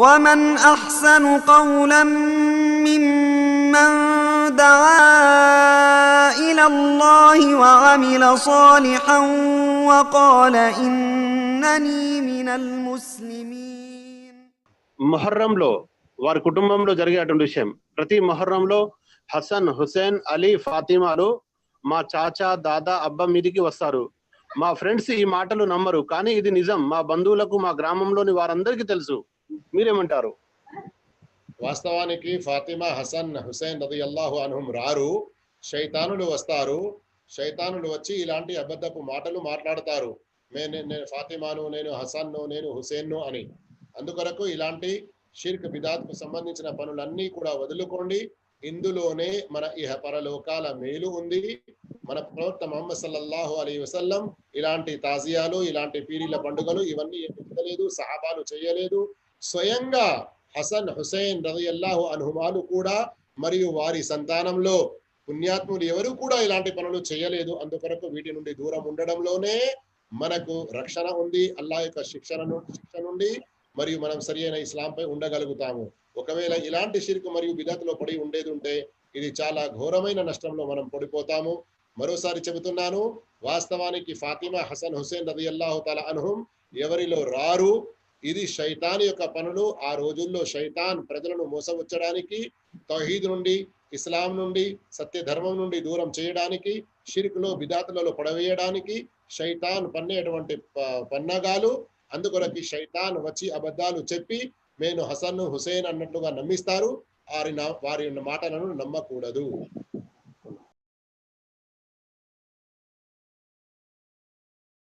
ومن احسن قولا ممن دعا الى الله وعمل صالحا وقال انني من المسلمين మొహర్రంలో వారి కుటుంబంలో జరిగేటువంటి విషయం ప్రతి మొహర్రంలో హసన్ హుసేన్ అలీ ఫాతిమాలు మా చాచా దాదా అబ్బా మీదికి వస్తారు మా ఫ్రెండ్స్ ఈ మాటలు నమ్మరు కానీ ఇది నిజం మా బంధువులకు మా గ్రామంలోని వారందరికీ తెలుసు మీరేమంటారు? వాస్తవానికి ఫాతిమా హసన్ హుసేన్ రది అల్లాహు అనుహం రారు. శైతానులు వస్తారు. శైతానులు వచ్చి ఇలాంటి అబద్ధపు మాటలు మాట్లాడతారు. నేను నేను ఫాతిమాను నేను హసన్ను నేను హుసేన్ను అని. అందుకొరకు ఇలాంటి షిర్క్ బిదాత్కు సంబంధించిన పనులన్నీ కూడా వదులుకోండి. ఇందులోనే మన ఇహ పరలోకాల మేలు ఉంది. మన ప్రవక్త మొహమ్మద్ సల్లల్లాహు అలీ వసల్లం ఇలాంటి తాజియాలు ఇలాంటి పీరీల పండుగలు ఇవన్నీ ఎత్తలేదు సహాబాలు చేయలేదు. స్వయంగా హసన్ హుసేన్ రదియల్లాహు అనుహుమాలు కూడా మరియు వారి సంతానంలో పుణ్యాత్ములు ఎవరు కూడా ఇలాంటి పనులు చేయలేదు. అందుకొరకు వీటి నుండి దూరం ఉండడంలోనే మనకు రక్షణ ఉంది. అల్లా యొక్క శిక్షణ శిక్ష నుండి మరియు మనం సరి అయిన ఇస్లాంపై ఉండగలుగుతాము. ఒకవేళ ఇలాంటి షిర్కు మరియు బిదత్లో పడి ఉండేది ఉంటే ఇది చాలా ఘోరమైన నష్టంలో మనం పడిపోతాము. మరోసారి చెబుతున్నాను వాస్తవానికి ఫాతిమా హసన్ హుసేన్ రది అల్లాహు తల అనుహం ఎవరిలో రారు? ఇది శైతాన్ యొక్క పనులు. ఆ రోజుల్లో శైతాన్ ప్రజలను మోసవచ్చడానికి తౌహీద్ నుండి ఇస్లాం నుండి సత్య ధర్మం నుండి దూరం చేయడానికి షిరికులో బిదాతులలో పడవేయడానికి శైతాన్ పన్నేటువంటి ప- పన్నగాలు. అందుకొరకి శైతాన్ వచ్చి అబద్ధాలు చెప్పి నేను హసన్ హుసేన్ అన్నట్లుగా నమ్మిస్తారు. వారి నా- వారి మాటలను నమ్మకూడదు.